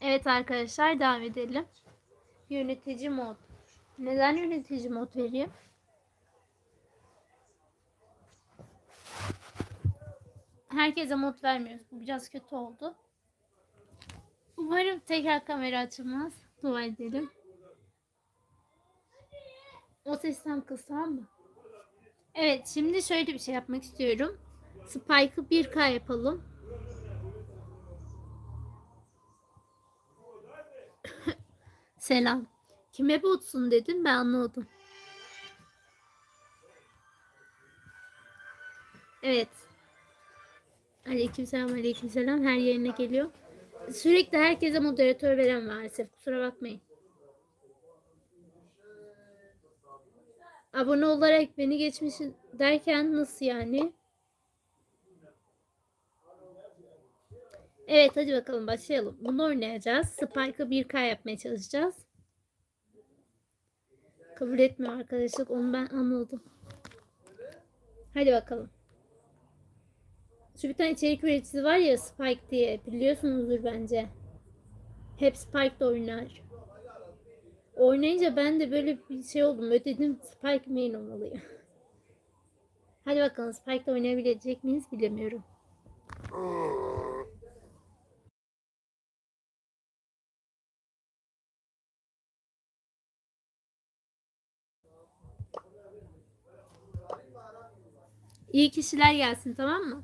Evet arkadaşlar devam edelim. Yönetici mod. Neden yönetici mod vereyim? Herkese mod vermiyoruz. Bu biraz kötü oldu. Umarım tekrar kamera açılmaz. Dua edelim. O sesten kız tamam mı? Evet şimdi şöyle bir şey yapmak istiyorum. Spike'ı 1K yapalım. Selam. Kime botsun dedin ben anlamadım. Evet. Aleykümselam aleykümselam her yerine geliyor. Sürekli herkese moderatör veren maalesef. Kusura bakmayın. Abone olarak beni geçmiş derken nasıl yani? Evet hadi bakalım başlayalım. Bunu oynayacağız. Spike'ı 1K yapmaya çalışacağız. Kabul etmiyor arkadaşlık. Onu ben anladım. Hadi bakalım. Şu bir tane içerik üreticisi var ya Spike diye. Biliyorsunuzdur bence. Hep Spike'da oynar. Oynayınca ben de böyle bir şey oldum. Böyle dedim Spike main olmalıyım. Hadi bakalım Spike'da oynayabilecek miyiz bilemiyorum. İyi kişiler gelsin tamam mı?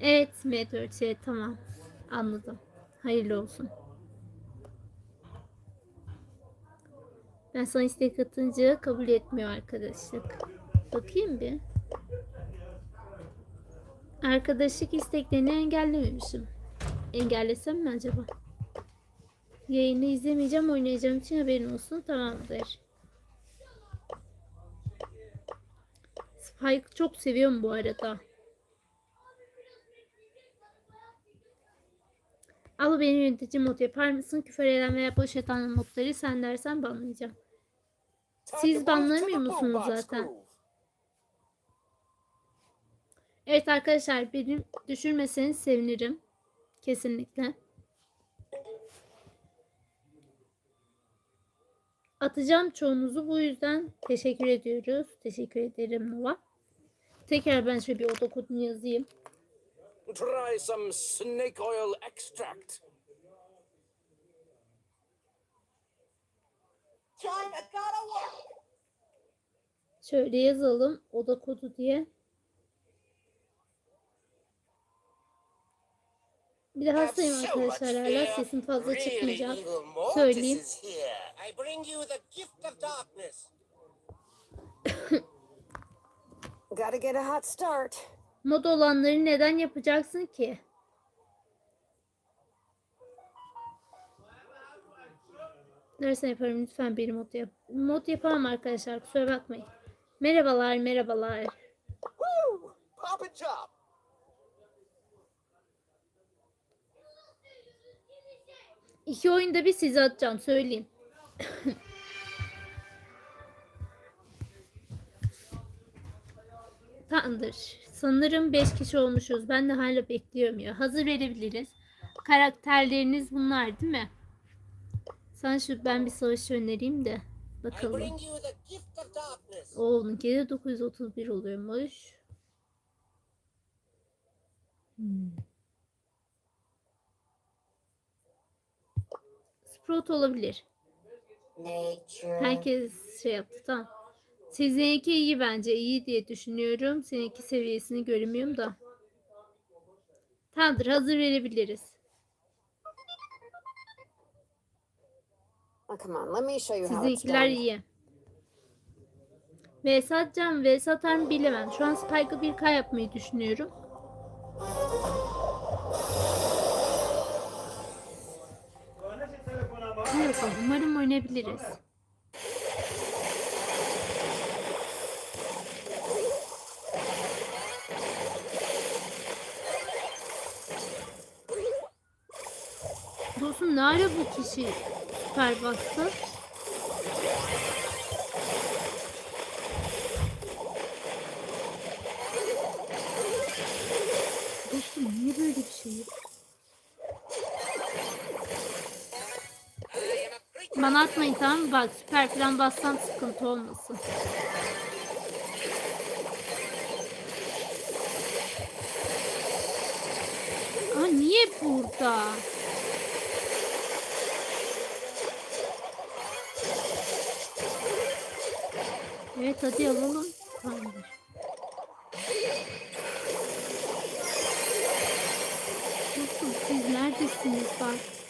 Evet M4 tamam. Anladım. Hayırlı olsun. Ben sana istek atınca kabul etmiyor arkadaşlık. Bakayım bir. Arkadaşlık isteklerini engellememişim. Engellesem mi acaba? Yayını izlemeyeceğim, oynayacağım için haberin olsun. Tamamdır. Spike çok seviyorum bu arada. Al benim yönetici mod yapar mısın? Küfür eden veya boş atan modları sen dersen banlayacağım. Siz banlamıyor musunuz zaten? Evet arkadaşlar benim düşürmeseniz sevinirim. Kesinlikle. Atacağım çoğunuzu bu yüzden teşekkür ediyoruz. Teşekkür ederim Nova. Tekrar ben şöyle bir oda kodunu yazayım. Try some snake oil extract. Şöyle yazalım oda kodu diye. Bir de hastayım arkadaşlar hala sesim fazla çıkmayacak. Söyleyeyim. I bring you the gift of darkness. Gotta get a hot start. Mod olanları neden yapacaksın ki? Dersen yaparım lütfen bir mod yap. Mod yapamam arkadaşlar kusura bakmayın. Merhabalar merhabalar. Woo! Pop and chop. İki oyunda bir size atacağım söyleyeyim. Tamamdır. Sanırım 5 kişi olmuşuz. Ben de hala bekliyorum ya. Hazır verebiliriz. Karakterleriniz bunlar değil mi? Sen şu ben bir savaş önereyim de. Bakalım. darkness. Oğlunki de 931 oluyormuş. Hmm. Sprout olabilir. Herkes şey yaptı tamam. Sizinki iyi bence iyi diye düşünüyorum. Seninki seviyesini göremiyorum da. Tamamdır hazır verebiliriz. Sizinkiler iyi. Ve satacağım ve satar mı bilemem. Şu an Spike'ı 1K yapmayı düşünüyorum. Bakalım. Umarım oynayabiliriz. Dostum ne ara bu kişi süper bastı? Bana atmayın tamam mı? Bak süper falan bassam sıkıntı olmasın. Aa niye burada? Evet hadi alalım. Tamamdır. Siz neredesiniz bak?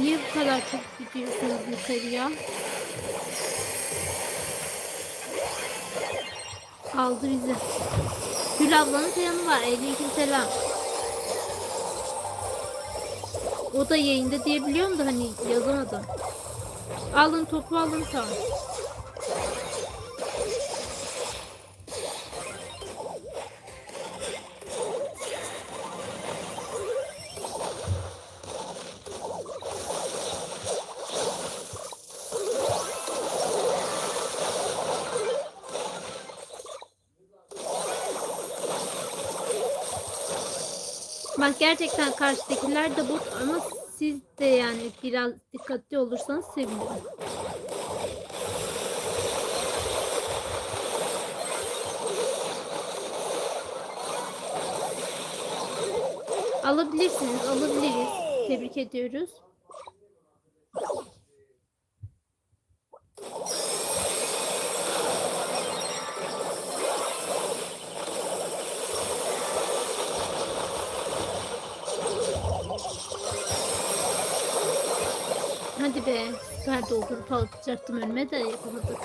Niye bu kadar çok gidiyorsunuz yukarıya? Aldı bizi. Gül ablanın selamı var. Aleyküm selam. O da yayında diyebiliyorum da hani yazamadım. Alın topu alın tamam. Bak gerçekten karşıdakiler de bot ama siz de yani biraz dikkatli olursanız sevinirim. Alabilirsiniz, alabiliriz. Tebrik ediyoruz. Hadi be. Süper doldurup atacaktım önüme de yapamadık.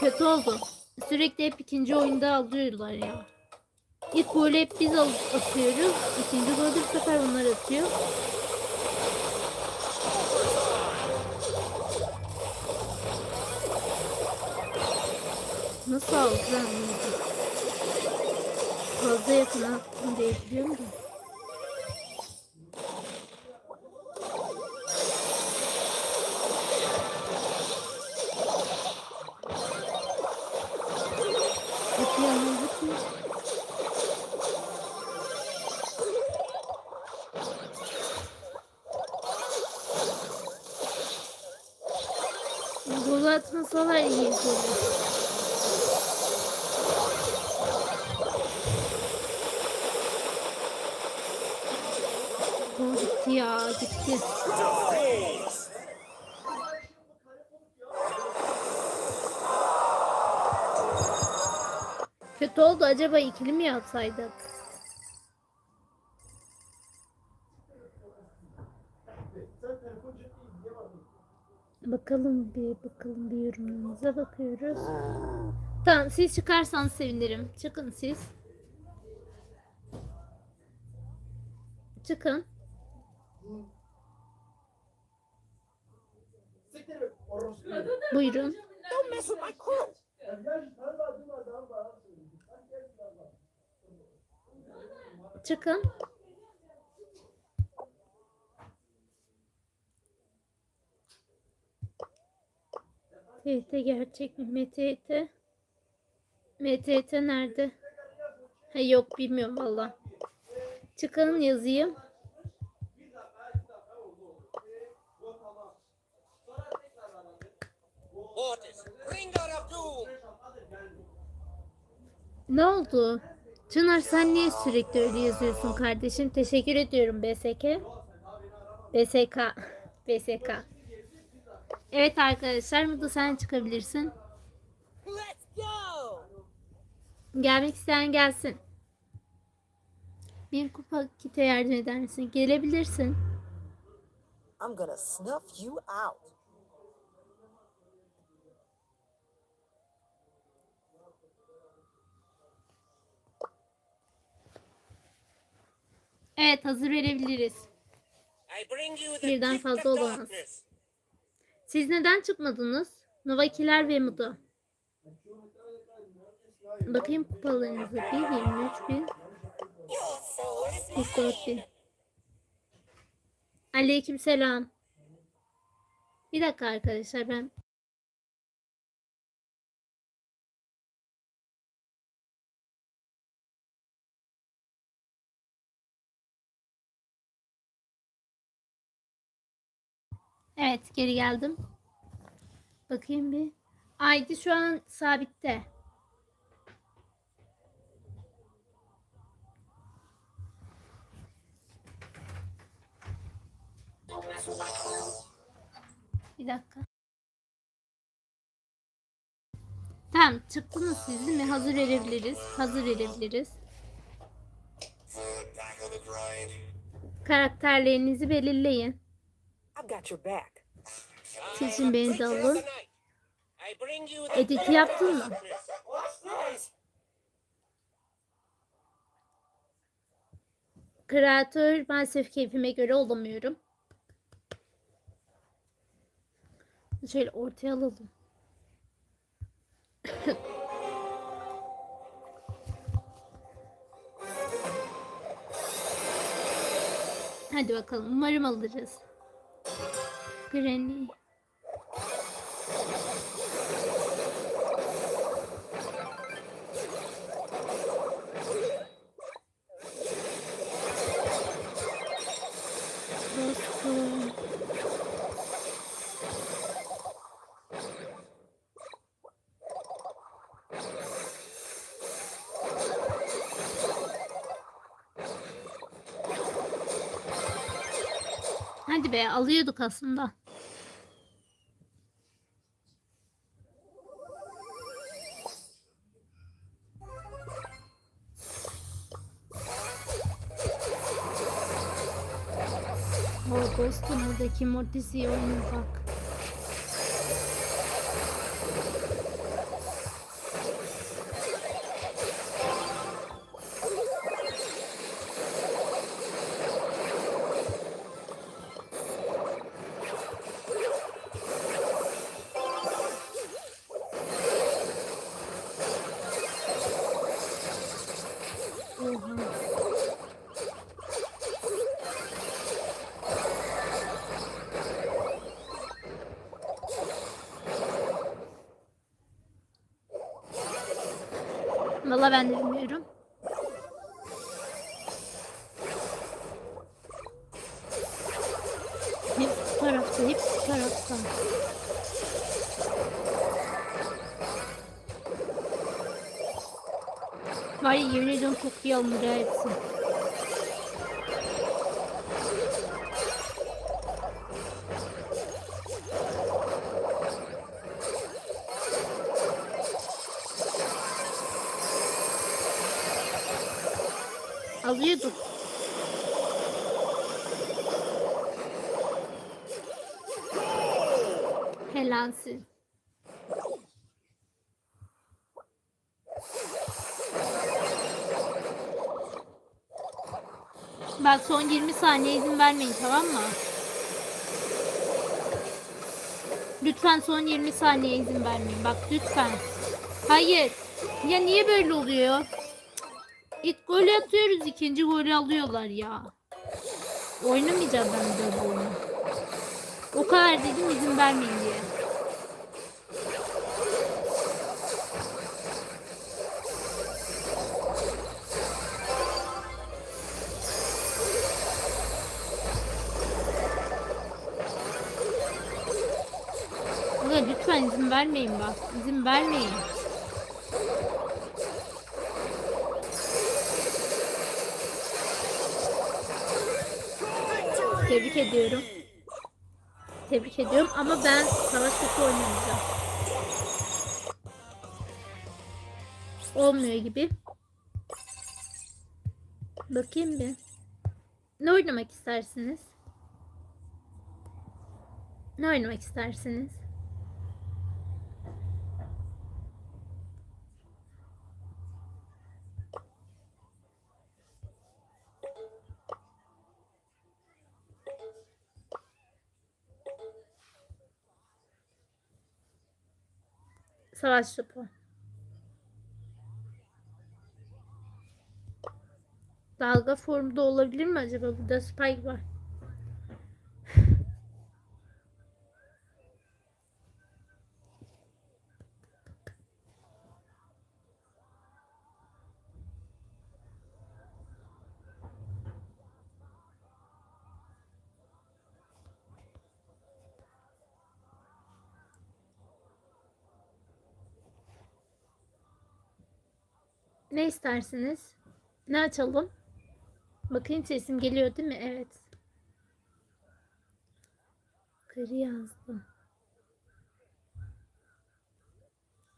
Kötü oldu. Sürekli hep ikinci oyunda alıyorlar ya. İlk golü hep biz atıyoruz. İkinci golü bu sefer onlar atıyor. Nasıl aldı ben bunu? Fazla yakın attım diye biliyorum da. Hadi ya, hadi. Atmasalar iyi. Gol gitti ya gitti. Kötü oldu acaba ikili mi yapsaydık? Bakalım bir bakalım bir yorumlarınıza bakıyoruz. Tamam siz çıkarsanız sevinirim. Çıkın siz. Çıkın. Buyurun. Çıkın. TT gerçek mi? MTT. MTT nerede? Ha, yok bilmiyorum valla. Çıkın yazayım. Ne oldu? Çınar sen niye sürekli öyle yazıyorsun kardeşim? Teşekkür ediyorum BSK. BSK. BSK. Evet arkadaşlar Mutlu sen çıkabilirsin. Gelmek isteyen gelsin. Bir kupa kite yardım eder misin? Gelebilirsin. I'm gonna snuff you out. Evet hazır verebiliriz. Birden fazla olamaz. Siz neden çıkmadınız? Novakiler ve Mudo. Bakayım kupalarınızı. 1, 23 bin. 44 bin. Aleyküm selam. Bir dakika arkadaşlar ben Evet geri geldim. Bakayım bir. ID şu an sabitte. Bir dakika. Tamam çıktınız siz değil mi? Hazır verebiliriz. Hazır verebiliriz. Karakterlerinizi belirleyin. I've got your back. Seçin beni de alın. Editi yaptın mı? Kreatör maalesef keyfime göre olamıyorum. Şöyle ortaya alalım. Hadi bakalım. Umarım alırız. Granny. Hadi be alıyorduk aslında. O Ghost'un oradaki Mortis'i oyunu bak. Valla ben de bilmiyorum. Hepsi bu tarafta, hepsi bu tarafta. Var ya yemin ediyorum çok iyi alınır hepsi. Alıyorduk. Helalsin. Bak son 20 saniye izin vermeyin tamam mı? Lütfen son 20 saniye izin vermeyin. Bak lütfen. Hayır. Ya niye böyle oluyor? İlk golü atıyoruz, ikinci golü alıyorlar ya. Oynamayacağım ben böyle bu oyunu. O kadar dedim izin vermeyin diye. Lütfen izin vermeyin bak. İzin vermeyin. Tebrik ediyorum. Tebrik ediyorum ama ben savaş kötü oynamayacağım. Olmuyor gibi. Bakayım bir. Ne oynamak istersiniz? Ne oynamak istersiniz? Savaş topu. Dalga formda olabilir mi acaba? Burada spike var. Ne istersiniz? Ne açalım? Bakayım sesim geliyor değil mi? Evet. Kırı yazdım.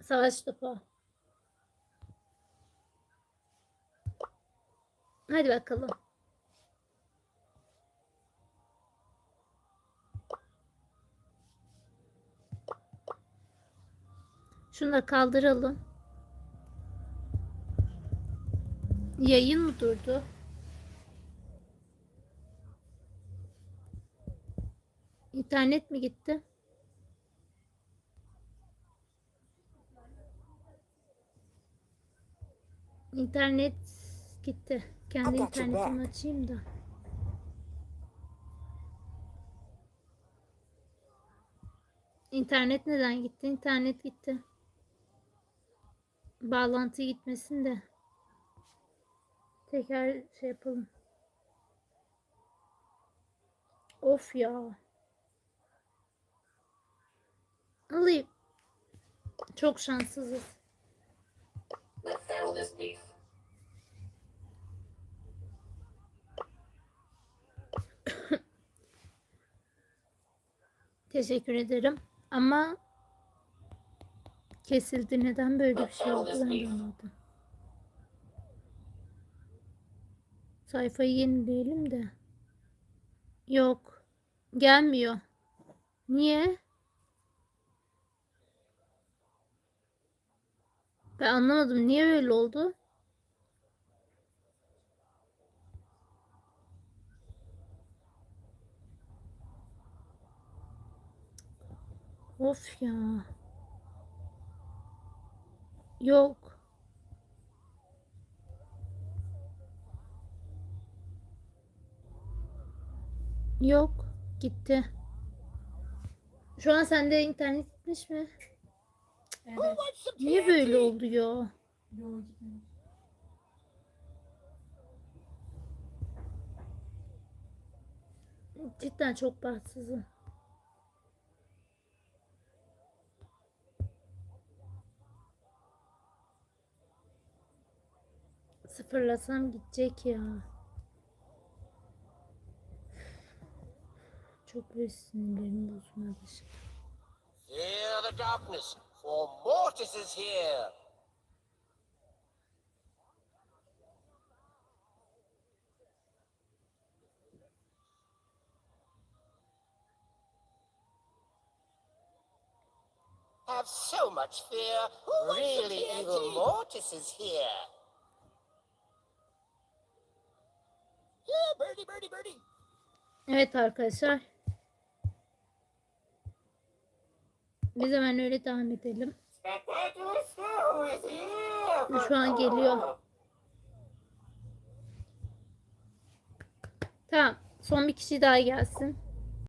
Savaş topu. Hadi bakalım. Şunu da kaldıralım. Yayın mı durdu? İnternet mi gitti? İnternet gitti. Kendi internetimi açayım da. İnternet neden gitti? İnternet gitti. Bağlantı gitmesin de. Tekrar şey yapalım. Of ya. Alayım. Çok şanssızız. Teşekkür ederim. Ama kesildi. Neden böyle bir şey oldu ben anlamadım. Sayfayı yenileyelim de. Yok. Gelmiyor. Niye? Ben anlamadım. Niye böyle oldu? Of ya. Yok. Yok. Gitti. Şu an sende internet gitmiş mi? Some Niye böyle TNT? oldu ya? Cidden çok bahtsızım. Sıfırlasam gidecek ya. Çok böyle sinirlerim bozmaya başladı. Fear the darkness, for Mortis is here. Have so much fear. Really evil Mortis is here. Yeah, birdie, birdie, birdie. Evet arkadaşlar. Biz hemen öyle devam edelim. Şu an geliyor. Tamam. Son bir kişi daha gelsin.